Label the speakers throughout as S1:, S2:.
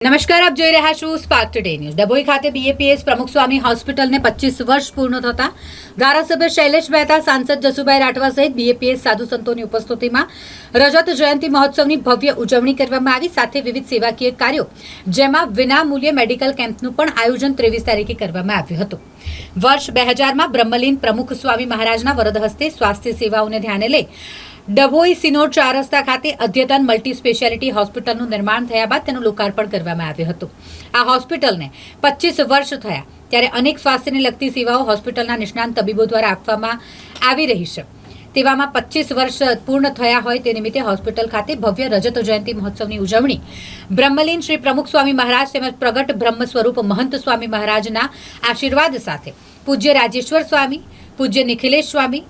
S1: નમસ્કાર, આપ જોઈ રહ્યા છો સ્પાર્ક ટુડે ન્યૂઝ ડભોઈ ખાતે બીએપીએસ પ્રમુખ સ્વામી હોસ્પિટલને પચીસ વર્ષ પૂર્ણ થતા. ધારાસભ્ય શૈલેષ મહેતા, સાંસદ જસુભાઈ રાઠવા સહિત બીએપીએસ સાધુ સંતોની ઉપસ્થિતિમાં રજત જયંતિ મહોત્સવની ભવ્ય ઉજવણી કરવામાં આવી. સાથે વિવિધ સેવાકીય કાર્યો, જેમાં વિનામૂલ્યે મેડિકલ કેમ્પનું પણ આયોજન ત્રેવીસ તારીખે કરવામાં આવ્યું હતું. વર્ષ બે હજારમાં બ્રહ્મલીન પ્રમુખ સ્વામી મહારાજના વરદ હસ્તે સ્વાસ્થ્ય સેવાઓને ધ્યાને લઈ ડભોઈ સિનોર ચાર રસ્તા ખાતે અદ્યતન મલ્ટી સ્પેશિયાલિટી હોસ્પિટલનું નિર્માણ થયા બાદ તેનું લોકાર્પણ કરવામાં આવ્યું હતું. આ હોસ્પિટલને પચીસ વર્ષ થયા, ત્યારે અનેક સ્વાસ્થ્યને લગતી સેવાઓ હોસ્પિટલના નિષ્ણાંત તબીબો દ્વારા આપવામાં આવી રહી છે. તેવામાં પચીસ વર્ષ પૂર્ણ થયા હોય તે નિમિત્તે હોસ્પિટલ ખાતે ભવ્ય રજત જયંતિ મહોત્સવની ઉજવણી. બ્રહ્મલીન શ્રી પ્રમુખ સ્વામી મહારાજ તેમજ પ્રગટ બ્રહ્મ સ્વરૂપ મહંત સ્વામી મહારાજના આશીર્વાદ સાથે પૂજ્ય રાજેશ્વર સ્વામી, પૂજ્ય નિખિલેશ સ્વામી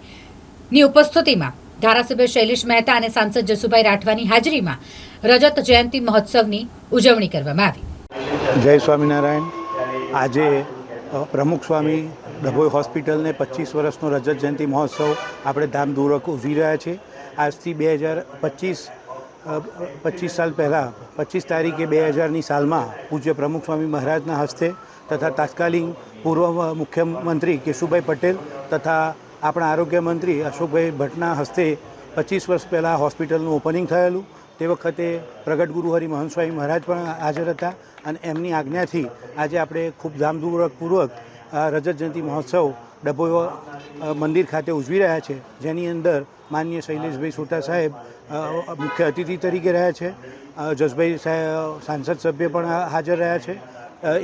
S1: ની ઉપસ્થિતિમાં ધારાસભ્ય શૈલેષ મહેતા અને સાંસદ જસુભાઈ રાઠવાની હાજરીમાં રજત જયંતિ મહોત્સવની ઉજવણી કરવામાં આવી.
S2: જય સ્વામિનારાયણ. આજે પ્રમુખ સ્વામી ડભોઈ હોસ્પિટલને પચીસ વર્ષનો રજત જયંતિ મહોત્સવ આપણે ધામધૂરક ઉજવી રહ્યા છીએ. આજથી બે હજાર પચીસ પચીસ સાલ પહેલાં, પચીસ તારીખે બે હજારની સાલમાં પૂજ્ય પ્રમુખ સ્વામી મહારાજના હસ્તે તથા તાત્કાલિક પૂર્વ મુખ્યમંત્રી કેશુભાઈ પટેલ તથા આપણા આરોગ્ય મંત્રી અશોકભાઈ ભટ્ટના હસ્તે પચીસ વર્ષ પહેલાં હોસ્પિટલનું ઓપનિંગ થયેલું. તે વખતે પ્રગટ ગુરુ હરિ મહંત સ્વામી મહારાજ પણ હાજર હતા અને એમની આજ્ઞાથી આજે આપણે ખૂબ ધામધૂમપૂર્વક રજત જયંતિ મહોત્સવ ડભોઈ મંદિર ખાતે ઉજવી રહ્યા છે. જેની અંદર માન્ય શૈલેષભાઈ સોટા સાહેબ મુખ્ય અતિથિ તરીકે રહ્યા છે. જસભાઈ સાંસદ સભ્ય પણ હાજર રહ્યા છે.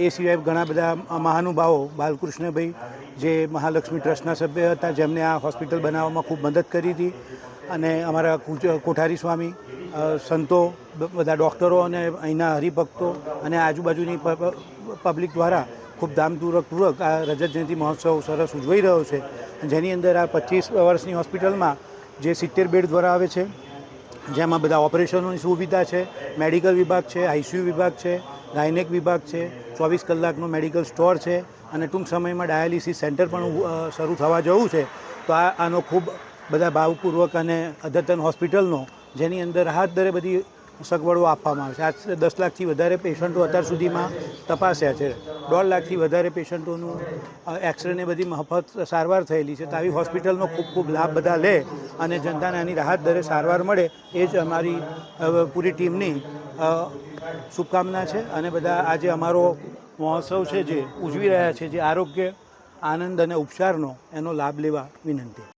S2: એ સિવાય ઘણા બધા મહાનુભાવો, બાલકૃષ્ણભાઈ, જે મહાલક્ષ્મી ટ્રસ્ટના સભ્ય હતા, જેમને આ હોસ્પિટલ બનાવવામાં ખૂબ મદદ કરી હતી. અને અમારા કોઠારી સ્વામી સંતો બધા ડૉક્ટરો અને અહીંના હરિભક્તો અને આજુબાજુની પબ્લિક દ્વારા ખૂબ ધામપૂર્વક આ રજત જયંતિ મહોત્સવ સરસ ઉજવાઈ રહ્યો છે. જેની અંદર આ પચીસ વર્ષની હોસ્પિટલમાં જે સિત્તેર બેડ દ્વારા આવે છે, જેમાં બધા ઓપરેશનોની સુવિધા છે, મેડિકલ વિભાગ છે, આઈસીયુ વિભાગ છે, ગાયનેક વિભાગ છે, ચોવીસ કલાકનો મેડિકલ સ્ટોર છે અને ટૂંક સમયમાં ડાયાલિસિસ સેન્ટર પણ શરૂ થવા જવું છે. તો આ, આનો ખૂબ બધા ભાવપૂર્વક અને અદ્યતન હોસ્પિટલનો જેની અંદર હાથ દરે બધી સગવડો આપવામાં આવે છે. આજ દસ લાખથી વધારે પેશન્ટો અત્યાર સુધીમાં તપાસ્યા છે. દોઢ લાખથી વધારે પેશન્ટોનું એક્સરે ને બધી મફત સારવાર થયેલી છે. તો આવી હોસ્પિટલનો ખૂબ ખૂબ લાભ બધા લે અને જનતાને આની રાહત દરે સારવાર મળે એ જ અમારી પૂરી ટીમની શુભકામના છે. અને બધા આજે અમારો મહોત્સવ છે જે ઉજવી રહ્યા છે, જે આરોગ્ય, આનંદ અને ઉપચારનો એનો લાભ લેવા વિનંતી.